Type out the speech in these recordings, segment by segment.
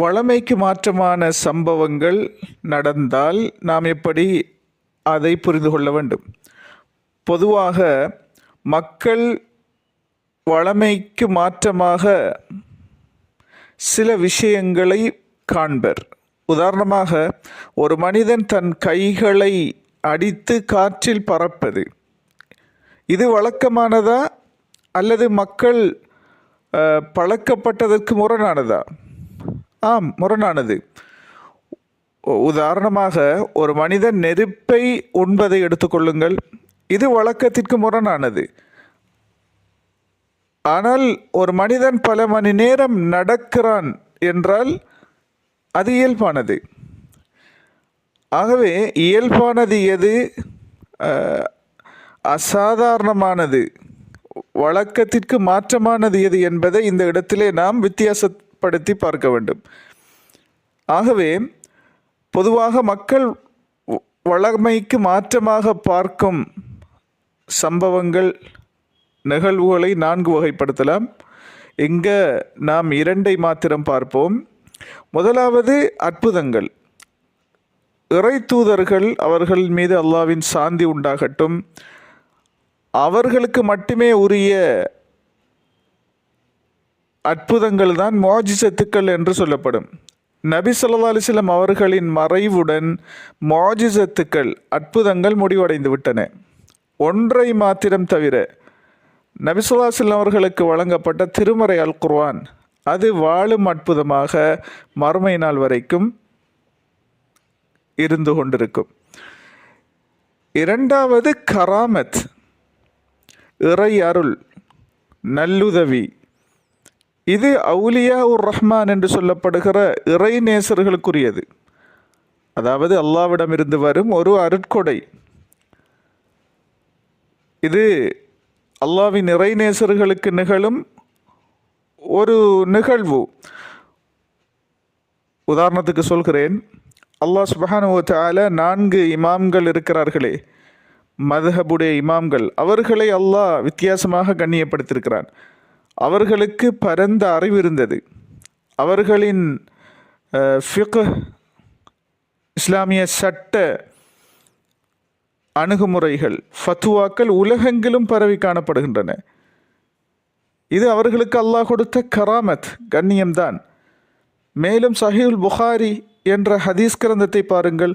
வழமைக்கு மாற்றமான சம்பவங்கள் நடந்தால் நாம் எப்படி அதை புரிந்து கொள்ள வேண்டும்? பொதுவாக மக்கள் வழமைக்கு மாற்றமாக சில விஷயங்களை காண்பர். உதாரணமாக ஒரு மனிதன் தன் கைகளை அடித்து காற்றில் பறப்பது. இது வழக்கமானதா அல்லது மக்கள் பழக்கப்பட்டதற்கு முரணானதா? ஆம் முரணானது. உதாரணமாக ஒரு மனிதன் நெருப்பை உண்பதை எடுத்துக்கொள்ளுங்கள் இது வழக்கத்திற்கு முரணானது. ஆனால் ஒரு மனிதன் பல மணி நேரம் நடக்கிறான் என்றால் அது இயல்பானது. ஆகவே இயல்பானது எது? அசாதாரணமானது. வழக்கத்திற்கு மாற்றமானது எது என்பதை இந்த இடத்திலே நாம் பயன்படுத்தி பார்க்க வேண்டும். ஆகவே பொதுவாக மக்கள் வளமைக்கு வழமைக்கு மாற்றமாக பார்க்கும் சம்பவங்கள் நிகழ்வுகளை நான்கு வகைப்படுத்தலாம். இங்கே நாம் இரண்டை மாத்திரம் பார்ப்போம். முதலாவது அற்புதங்கள். இறை தூதர்கள் அவர்கள் மீது அல்லாவின் சாந்தி உண்டாகட்டும். அவர்களுக்கு மட்டுமே உரிய அற்புதங்கள் தான் மோஜிசத்துக்கள் என்று சொல்லப்படும். நபி சொல்லா அலிஸ்லம் அவர்களின் மறைவுடன் மோஜிசத்துக்கள் அற்புதங்கள் முடிவடைந்து விட்டன ஒன்றை மாத்திரம் தவிர நபி ஸல்லல்லாஹு அவர்களுக்கு வழங்கப்பட்ட திருமறை அல் குர்வான் அது வாழும் அற்புதமாக மறுமை நாள் வரைக்கும் இருந்து கொண்டிருக்கும். இரண்டாவது கராமத் இறை அருள் நல்லுதவி. இது அவுலியா உர் ரஹ்மான் என்று சொல்லப்படுகிற இறை நேசர்களுக்குரியது. அதாவது அல்லாவிடமிருந்து வரும் ஒரு அருட்கொடை. இது அல்லாவின் இறை நேசர்களுக்கு நிகழும் ஒரு நிகழ்வு. உதாரணத்துக்கு சொல்கிறேன். அல்லாஹ் சுபஹானுவத்தால நான்கு இமாம்கள் இருக்கிறார்களே. மதுஹபுடைய இமாம்கள். அவர்களை அல்லாஹ் வித்தியாசமாக கண்ணியப்படுத்தியிருக்கிறான். அவர்களுக்கு பரந்த அறிவு இருந்தது. அவர்களின் ஃபிக் இஸ்லாமிய சட்ட அணுகுமுறைகள் ஃபத்துவாக்கள் உலகெங்கிலும் பரவி காணப்படுகின்றன. இது அவர்களுக்கு அல்லாஹ் கொடுத்த கராமத் கண்ணியம்தான். மேலும் சஹீல் புகாரி என்ற ஹதீஸ் கிரந்தத்தை பாருங்கள்.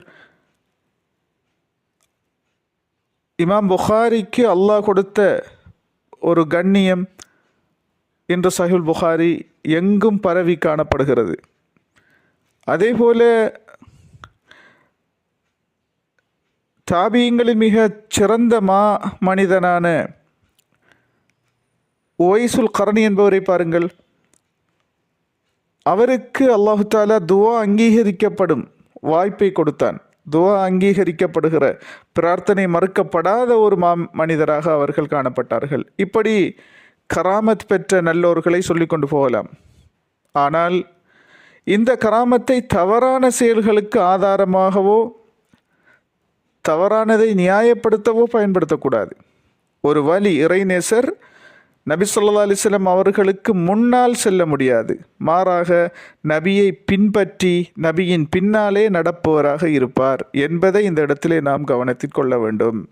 இமாம் புகாரிக்கு அல்லாஹ் கொடுத்த ஒரு கண்ணியம் இன்று சஹில் புகாரி எங்கும் பரவி காணப்படுகிறது. அதேபோல தாபியங்களின் மிகச் சிறந்த மா மனிதனான ஒய்சுல் கரணி என்பவரை பாருங்கள். அவருக்கு அல்லாஹு தாலா துவா அங்கீகரிக்கப்படும் வாய்ப்பை கொடுத்தான். துவா அங்கீகரிக்கப்படுகிற பிரார்த்தனை மறுக்கப்படாத ஒரு மா மனிதராக அவர்கள் காணப்பட்டார்கள். இப்படி கராமத் பெற்ற நல்லோர்களை சொல்லி கொண்டு போகலாம். ஆனால் இந்த கராமத்தை தவறான செயல்களுக்கு ஆதாரமாகவோ தவறானதை நியாயப்படுத்தவோ பயன்படுத்தக்கூடாது. ஒரு வழி இறைநேசர் நபி சொல்லா அலிஸ்லம் அவர்களுக்கு முன்னால் செல்ல முடியாது. மாறாக நபியை பின்பற்றி நபியின் பின்னாலே நடப்பவராக இருப்பார் என்பதை இந்த இடத்திலே நாம் கவனத்தில் கொள்ள வேண்டும்.